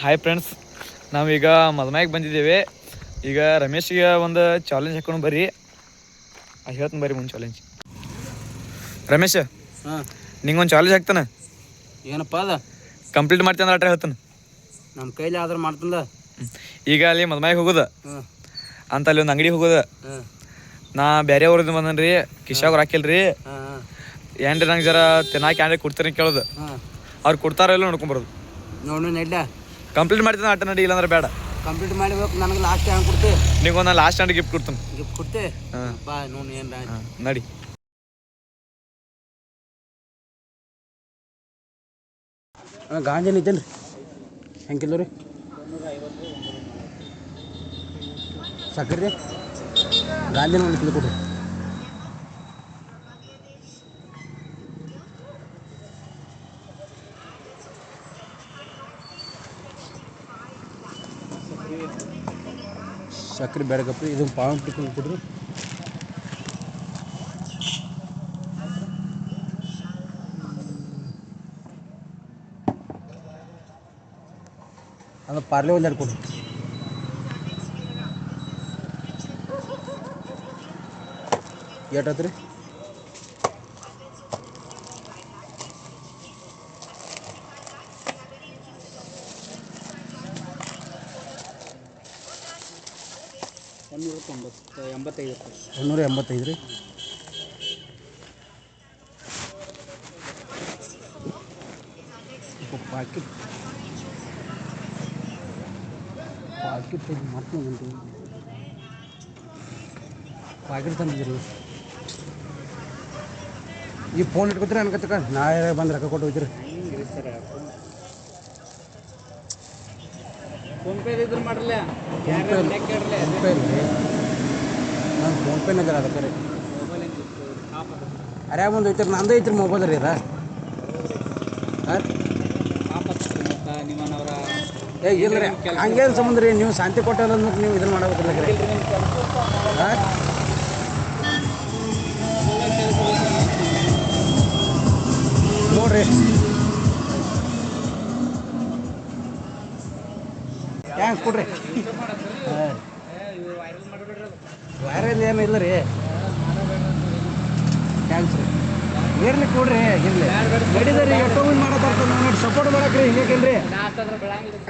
Hi friends ನಾವೀಗ ಮದ್ಮ್ಯಾಗ ಬಂದಿದ್ದೇವೆ. ಈಗ ರಮೇಶ್ಗೆ ಒಂದು ಚಾಲೆಂಜ್ ಹಾಕೊಂಡು ಬರ್ರಿ. ಹೇಳ್ತೀನಿ ಬರ್ರಿ ಒಂದು ಚಾಲೆಂಜ್ ರಮೇಶ್ ಹಾಂ. ನಿಂಗೊಂದು ಚಾಲೆಂಜ್ ಹಾಕ್ತಾನೆ? ಏನಪ್ಪ ಅದ? ಕಂಪ್ಲೀಟ್ ಮಾಡ್ತೀನಿ ಅಂದ್ರೆ ಅಟ್ರೆ ಹೇಳ್ತಾನೆ. ನಮ್ಮ ಕೈಲಿ ಆದ್ರೆ ಮಾಡ್ತಂದ. ಈಗ ಅಲ್ಲಿ ಮದ್ಮ್ಯಾಗ ಹೋಗೋದು. ಅಂತ ಅಲ್ಲಿ ಒಂದು ಅಂಗಡಿ ಹೋಗೋದು. ನಾ ಬೇರೆ ಊರಿಂದ ಬಂದನ್ರಿ ಕಿಶಾಗ್ ಹಾಕಿಲ್ರಿ. ಏನ್ರಿ ನಂಗೆ ಜರ ತಿನ್ನಾಕ ಏನ್ರಿ ಕೊಡ್ತೀರಿ ಕೇಳೋದು. ಅವ್ರು ಕೊಡ್ತಾರ ಇಲ್ಲ ನೋಡ್ಕೊಂಬರೋದು ನೋಡು ನೆಡ್ಲ ಕಂಪ್ಲೀಟ್ ಮಾಡ್ತೀನಿ ಅಟ್ಟ ನಡಿ ಇಲ್ಲಾಂದ್ರೆ ಬೇಡ ಕಂಪ್ಲೀಟ್ ಮಾಡಬೇಕು ನನಗೆ ಲಾಸ್ಟ್ ಹೆಂಗೆ ಕೊಡ್ತಿ ನಿಂಗೊಂದು ಲಾಸ್ಟ್ ಹ್ಯಾಂಡ್ ಗಿಫ್ಟ್ ಕೊಡ್ತೀನಿ ಗಿಫ್ಟ್ ಕೊಡ್ತಿ ಹಾಂ ಬಾ ನೋಡು ಏನು ಹಾಂ ನಡಿ ಗಾಂಜಿ ಐತೇನ್ರಿ ಹೆಂಗೆ ಕಿಲೋ ರೀ ಸಕ್ಕರೆ ರೀ ಗಾಂಧಿನ ಒಂದು ಕಿಲೋ ಕೊಡ್ರಿ ಸಕ್ಕರೆ ಬೇಡಕಪ್ಪ ಇದು ಪಾವ್ ಟಿಫನ್ ಕೊಡ್ರಿ ಅದು ಪಾರ್ಲೆ ಒಂದು ಎರಡು ಕೊಡ್ರಿ ಏಟಾತ್ರಿ ತೊಂಬತ್ತು ಎಂಬತ್ತೈದು ರೀ ಪಾಕಿಟ್ ಪಾಕಿಟ್ ಮತ್ತೆ ಉಂಟು ಪಾಕಿಟ್ ತಂದಿದ್ರು ಈ ಫೋನ್ ಇಟ್ಕೊತೀರಿ ಅನ್ಕತ್ತಕ ನಾಳೆ ಬಂದು ರೊಕ್ಕ ಕೊಟ್ಟು ಹೋಗ್ತೀರಿ? ನಾನು ಫೋನ್ಪೇನೇ ಅದರ ಅದಕ್ಕೆ ರೀ ಮೊಬೈಲ್ ಅರ್ಯಾ ಒಂದು ಐತ್ರಿ ನಂದು ಐತ್ರಿ ಮೊಬೈಲ್ ರೀ ಅದ. ಹಾಂ? ಮತ್ತು ನಿಮ್ಮನವರ ಏ ಇಲ್ಲ ರೀ ಹಂಗೇನು ಸಂಬಂಧ ರೀ ನೀವು ಶಾಂತಿ ಕೊಟ್ಟಲ್ಲ ಅಂದ್ರೆ ನೀವು ಇದನ್ನ ಮಾಡಬೇಕಲ್ಲ ರೀ ಹಾಂ? ನೋಡ್ರಿ. ಥ್ಯಾಂಕ್ಸ್ ಕೊಡ್ರಿ? ಹಾಂ. ವೈರಲ್ ಏನು ಇಲ್ಲ ರೀ. ಥ್ಯಾಂಕ್ಸ್ ರೀ ಇರ್ಲಿ ಕೊಡ್ರಿ ಇರ್ಲಿ. ನಡೀದ್ರಿ ಎಷ್ಟೋ ಮಂದಿ ಮಾಡತ್ತಾರ ನೋಡಿ ಸಪೋರ್ಟ್ ಮಾಡಕ್ರಿ ಬೆಳಂಗಿಲ್ಲ